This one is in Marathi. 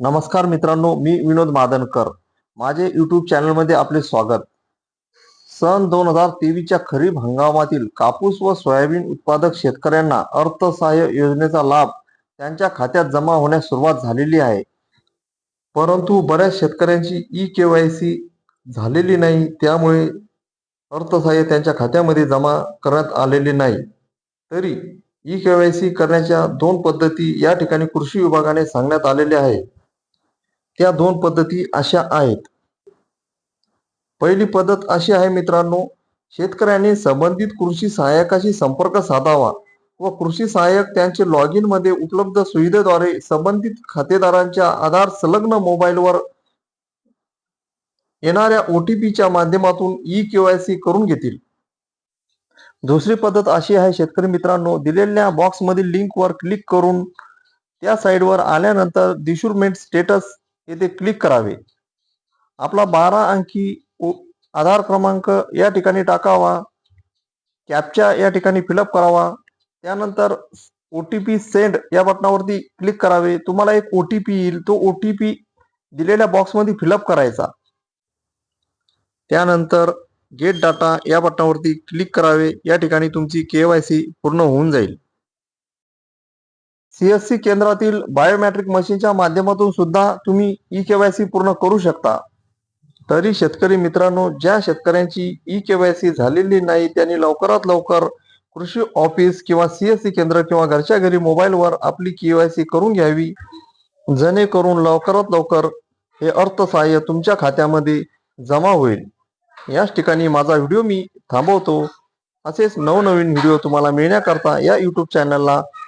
नमस्कार मित्रांनो मी विनोद मादनकर. माझे युट्यूब चॅनलमध्ये आपले स्वागत. सन दोन हजार तेवीसच्या खरीप हंगामातील कापूस व सोयाबीन उत्पादक शेतकऱ्यांना अर्थसहाय्य योजनेचा लाभ त्यांच्या खात्यात जमा होण्यास सुरुवात झालेली आहे. परंतु बऱ्याच शेतकऱ्यांची ई के वाय सी झालेली नाही त्यामुळे अर्थसहाय्य त्यांच्या खात्यामध्ये जमा करण्यात आलेले नाही. तरी ई के वाय सी करण्याच्या दोन पद्धती या ठिकाणी कृषी विभागाने सांगण्यात आलेल्या आहे त्या दोन पद्धती अशा आहेत. पहिली पद्धत अशी आहे मित्रांनो शेतकऱ्यांनी संबंधित कृषी सहाय्यकाशी संपर्क साधावा व कृषी सहाय्यक त्यांचे लॉग इनमध्ये उपलब्ध सुविधेद्वारे संबंधित खातेदारांच्या आधार संलग्न मोबाईलवर येणाऱ्या ओटीपीच्या माध्यमातून ई केवायसी करून घेतील. दुसरी पद्धत अशी आहे शेतकरी मित्रांनो दिलेल्या बॉक्स मधील लिंक वर क्लिक करून त्या साईडवर आल्यानंतर डिशुरमेंट स्टेटस येथे क्लिक करावे. आपला बारा अंकी आधार क्रमांक या ठिकाणी टाकावा. कॅपच्या या ठिकाणी फिलअप करावा. त्यानंतर ओ टी पी सेंड या बटनावरती क्लिक करावे. तुम्हाला एक ओ टी पी येईल. तो ओ टी पी दिलेल्या बॉक्समध्ये फिलअप करायचा. त्यानंतर गेट डाटा या बटनावरती क्लिक करावे. या ठिकाणी तुमची केवायसी पूर्ण होऊन जाईल. सीएससी केंद्रातील बायोमॅट्रिक मशीनच्या माध्यमातून सुद्धा तुम्ही ई केवायसी पूर्ण करू शकता. तरी शेतकरी मित्रांनो ज्या शेतकऱ्यांची ई केवायसी झालेली नाही त्यांनी लवकरात लवकर कृषी ऑफिस किंवा सीएससी केंद्र किंवा घरच्या घरी मोबाईलवर आपली केवायसी करून घ्यावी. जेणेकरून लवकरात लवकर हे अर्थसहाय्य तुमच्या खात्यामध्ये जमा होईल. याच ठिकाणी माझा व्हिडिओ मी थांबवतो. असेच नवनवीन व्हिडिओ तुम्हाला मिळण्याकरता या यूट्यूब चॅनलला